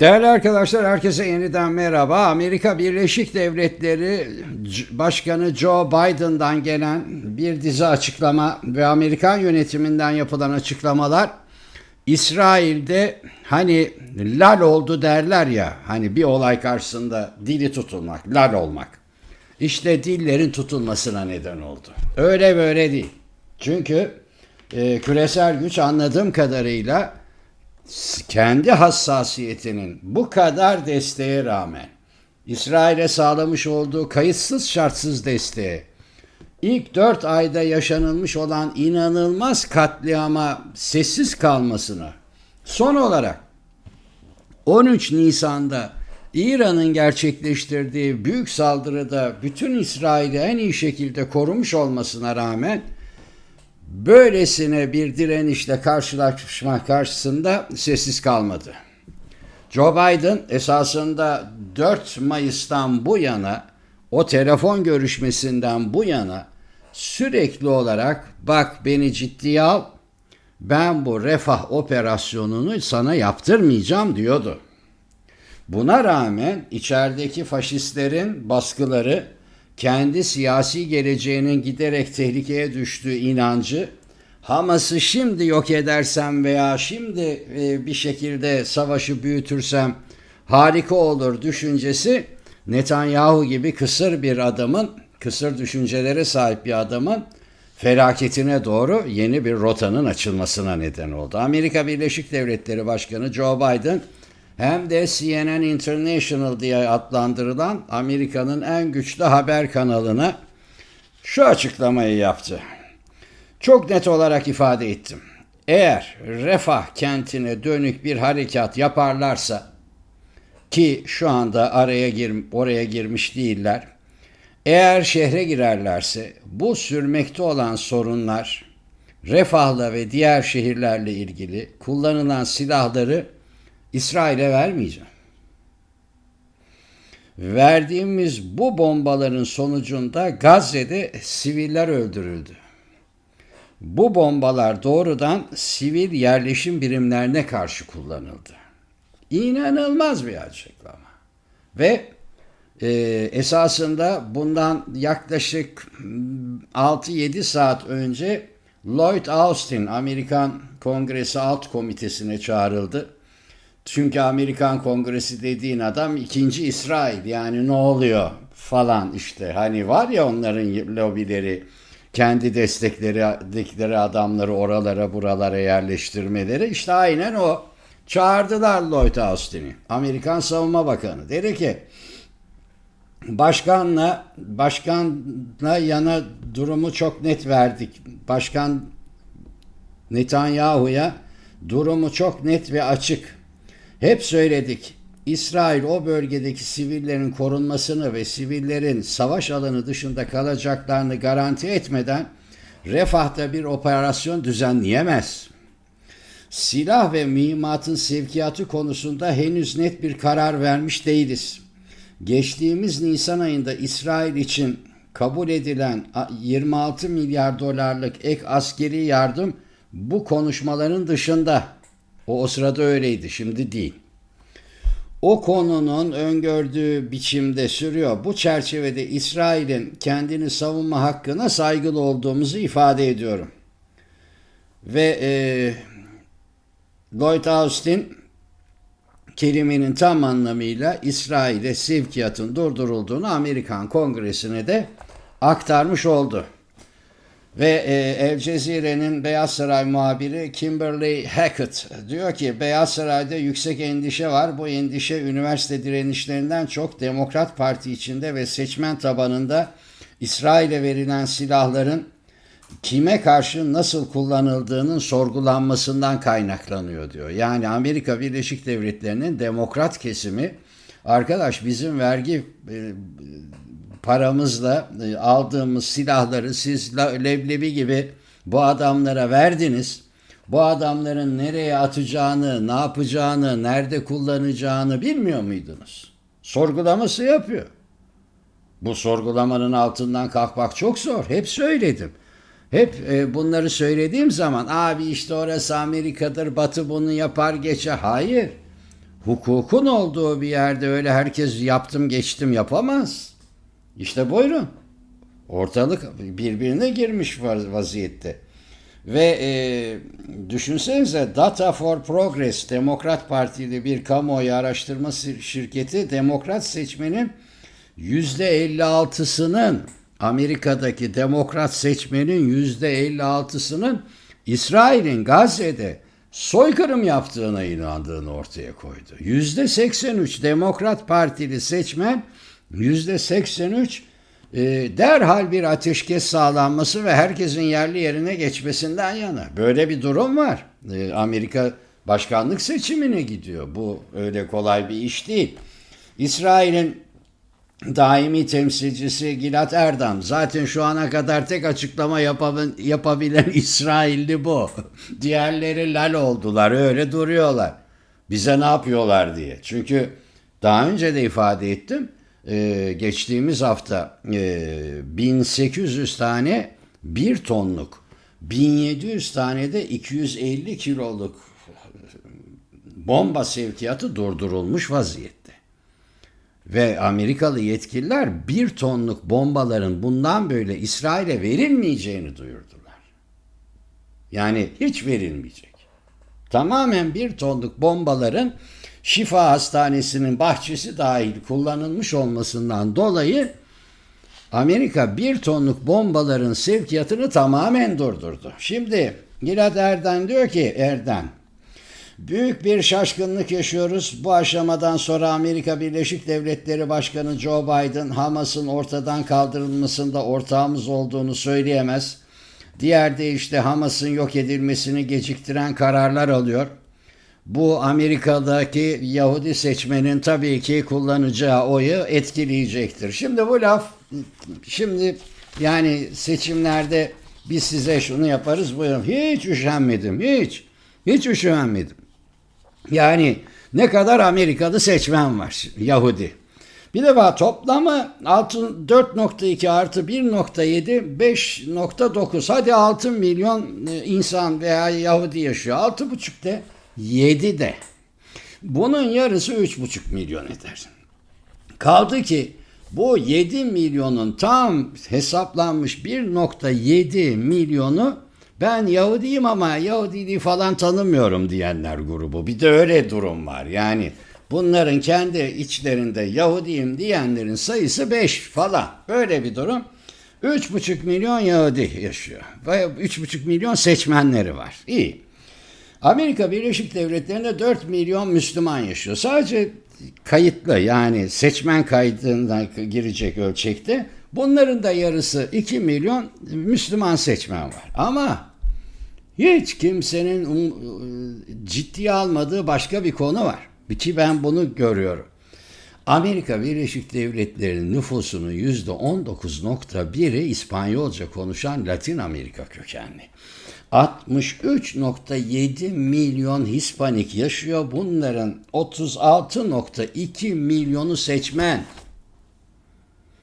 Değerli arkadaşlar herkese yeniden merhaba. Amerika Birleşik Devletleri Başkanı Joe Biden'dan gelen bir dizi açıklama ve Amerikan yönetiminden yapılan açıklamalar İsrail'de hani lal oldu derler ya hani bir olay karşısında dili tutulmak, lal olmak. İşte dillerin tutulmasına neden oldu. Öyle böyle değil. Çünkü e, küresel güç anladığım kadarıyla kendi hassasiyetinin bu kadar desteğe rağmen İsrail'e sağlamış olduğu kayıtsız şartsız desteğe ilk dört ayda yaşanılmış olan inanılmaz katliama sessiz kalmasına son olarak 13 Nisan'da İran'ın gerçekleştirdiği büyük saldırıda bütün İsrail'i en iyi şekilde korumuş olmasına rağmen böylesine bir direnişle karşılaşma karşısında sessiz kalmadı. Joe Biden esasında 4 Mayıs'tan bu yana o telefon görüşmesinden bu yana sürekli olarak bak beni ciddiye al ben bu refah operasyonunu sana yaptırmayacağım diyordu. Buna rağmen içerideki faşistlerin baskıları kendi siyasi geleceğinin giderek tehlikeye düştüğü inancı Hamas'ı şimdi yok edersem veya şimdi e, bir şekilde savaşı büyütürsem harika olur düşüncesi Netanyahu gibi kısır bir adamın, kısır düşüncelere sahip bir adamın felaketine doğru yeni bir rotanın açılmasına neden oldu. Amerika Birleşik Devletleri Başkanı Joe Biden hem de CNN International diye adlandırılan Amerika'nın en güçlü haber kanalına şu açıklamayı yaptı. Çok net olarak ifade ettim. Eğer Refah kentine dönük bir harekat yaparlarsa ki şu anda araya gir, oraya girmiş değiller. Eğer şehre girerlerse bu sürmekte olan sorunlar Refah'la ve diğer şehirlerle ilgili kullanılan silahları İsrail'e vermeyeceğim. Verdiğimiz bu bombaların sonucunda Gazze'de siviller öldürüldü. Bu bombalar doğrudan sivil yerleşim birimlerine karşı kullanıldı. İnanılmaz bir açıklama. Ve e, esasında bundan yaklaşık 6-7 saat önce Lloyd Austin Amerikan Kongresi Alt Komitesi'ne çağrıldı. Çünkü Amerikan Kongresi dediğin adam ikinci İsrail yani ne oluyor falan işte hani var ya onların lobileri kendi destekleri adamları oralara buralara yerleştirmeleri işte aynen o. Çağırdılar Lloyd Austin'i Amerikan Savunma Bakanı dedi ki başkanla başkanla yana durumu çok net verdik. Başkan Netanyahu'ya durumu çok net ve açık. Hep söyledik. İsrail o bölgedeki sivillerin korunmasını ve sivillerin savaş alanı dışında kalacaklarını garanti etmeden Refah'ta bir operasyon düzenleyemez. Silah ve mühimmatın sevkiyatı konusunda henüz net bir karar vermiş değiliz. Geçtiğimiz Nisan ayında İsrail için kabul edilen 26 milyar dolarlık ek askeri yardım bu konuşmaların dışında. O, o sırada öyleydi, şimdi değil. O konunun öngördüğü biçimde sürüyor. Bu çerçevede İsrail'in kendini savunma hakkına saygılı olduğumuzu ifade ediyorum. Ve e, Lloyd Austin kelimenin tam anlamıyla İsrail'e sevkiyatın durdurulduğunu Amerikan Kongresi'ne de aktarmış oldu. Ve e, El Cezire'nin Beyaz Saray muhabiri Kimberly Hackett diyor ki Beyaz Saray'da yüksek endişe var. Bu endişe üniversite direnişlerinden çok Demokrat Parti içinde ve seçmen tabanında İsrail'e verilen silahların kime karşı nasıl kullanıldığının sorgulanmasından kaynaklanıyor diyor. Yani Amerika Birleşik Devletleri'nin demokrat kesimi arkadaş bizim vergi e, paramızla e, aldığımız silahları siz leblebi gibi bu adamlara verdiniz. Bu adamların nereye atacağını, ne yapacağını, nerede kullanacağını bilmiyor muydunuz? Sorgulaması yapıyor. Bu sorgulamanın altından kalkmak çok zor. Hep söyledim. Hep e, bunları söylediğim zaman abi işte orası Amerika'dır, Batı bunu yapar geçer. Hayır. hukukun olduğu bir yerde öyle herkes yaptım geçtim yapamaz. İşte buyurun. Ortalık birbirine girmiş vaz- vaziyette. Ve e, düşünsenize Data for Progress Demokrat Partili bir kamuoyu araştırma şir- şirketi demokrat seçmenin %56'sının Amerika'daki demokrat seçmenin %56'sının İsrail'in Gazze'de soykırım yaptığına inandığını ortaya koydu. %83 Demokrat Partili seçmen %83 e, derhal bir ateşkes sağlanması ve herkesin yerli yerine geçmesinden yana. Böyle bir durum var. E, Amerika başkanlık seçimine gidiyor. Bu öyle kolay bir iş değil. İsrail'in daimi temsilcisi Gilad Erdem zaten şu ana kadar tek açıklama yapabilen, yapabilen İsrailli bu. Diğerleri lal oldular öyle duruyorlar. Bize ne yapıyorlar diye. Çünkü daha önce de ifade ettim. E, geçtiğimiz hafta e, 1800 tane 1 tonluk 1700 tane de 250 kiloluk bomba sevkiyatı durdurulmuş vaziyette. Ve Amerikalı yetkililer bir tonluk bombaların bundan böyle İsrail'e verilmeyeceğini duyurdular. Yani hiç verilmeyecek. Tamamen bir tonluk bombaların Şifa Hastanesi'nin bahçesi dahil kullanılmış olmasından dolayı Amerika bir tonluk bombaların sevkiyatını tamamen durdurdu. Şimdi Gilad Erden diyor ki Erden Büyük bir şaşkınlık yaşıyoruz. Bu aşamadan sonra Amerika Birleşik Devletleri Başkanı Joe Biden Hamas'ın ortadan kaldırılmasında ortağımız olduğunu söyleyemez. Diğer de işte Hamas'ın yok edilmesini geciktiren kararlar alıyor. Bu Amerika'daki Yahudi seçmenin tabii ki kullanacağı oyu etkileyecektir. Şimdi bu laf şimdi yani seçimlerde biz size şunu yaparız buyurun. Hiç üşenmedim hiç. Hiç üşenmedim. Yani ne kadar Amerikalı seçmen var Yahudi. Bir defa toplamı 6 4.2 artı 1.7 5.9 hadi 6 milyon e, insan veya Yahudi yaşıyor. 6.5 de 7 de. Bunun yarısı 3.5 milyon eder. Kaldı ki bu 7 milyonun tam hesaplanmış 1.7 milyonu ben Yahudiyim ama Yahudiliği falan tanımıyorum diyenler grubu. Bir de öyle durum var. Yani bunların kendi içlerinde Yahudiyim diyenlerin sayısı 5 falan. Böyle bir durum. 3,5 milyon Yahudi yaşıyor. Ve 3,5 milyon seçmenleri var. İyi. Amerika Birleşik Devletleri'nde 4 milyon Müslüman yaşıyor. Sadece kayıtlı yani seçmen kaydına girecek ölçekte bunların da yarısı 2 milyon Müslüman seçmen var. Ama hiç kimsenin um- ciddiye almadığı başka bir konu var. Ki ben bunu görüyorum. Amerika Birleşik Devletleri'nin nüfusunun %19.1'i İspanyolca konuşan Latin Amerika kökenli. 63.7 milyon Hispanik yaşıyor. Bunların 36.2 milyonu seçmen.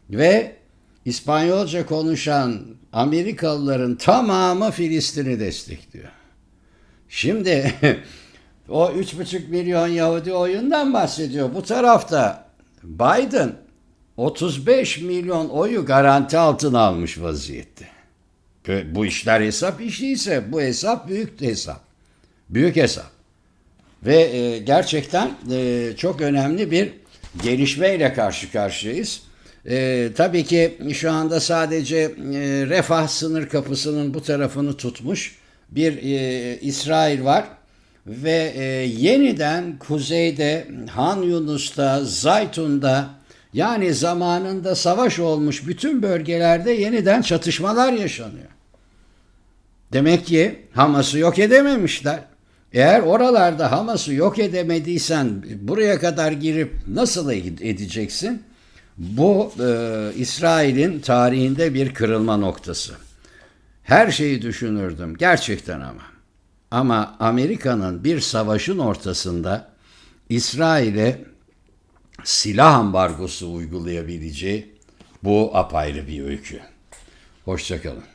Ve İspanyolca konuşan Amerikalıların tamamı Filistin'i destekliyor. Şimdi o 3,5 milyon Yahudi oyundan bahsediyor. Bu tarafta Biden 35 milyon oyu garanti altına almış vaziyette. Bu işler hesap işiyse bu hesap büyük hesap. Büyük hesap. Ve e, gerçekten e, çok önemli bir gelişmeyle karşı karşıyayız. E, tabii ki şu anda sadece e, refah sınır kapısının bu tarafını tutmuş bir e, İsrail var. Ve e, yeniden kuzeyde Han Yunus'ta, Zaytun'da yani zamanında savaş olmuş bütün bölgelerde yeniden çatışmalar yaşanıyor. Demek ki Hamas'ı yok edememişler. Eğer oralarda Hamas'ı yok edemediysen buraya kadar girip nasıl edeceksin? Bu e, İsrail'in tarihinde bir kırılma noktası. Her şeyi düşünürdüm gerçekten ama. Ama Amerika'nın bir savaşın ortasında İsrail'e silah ambargosu uygulayabileceği bu apayrı bir öykü. Hoşçakalın.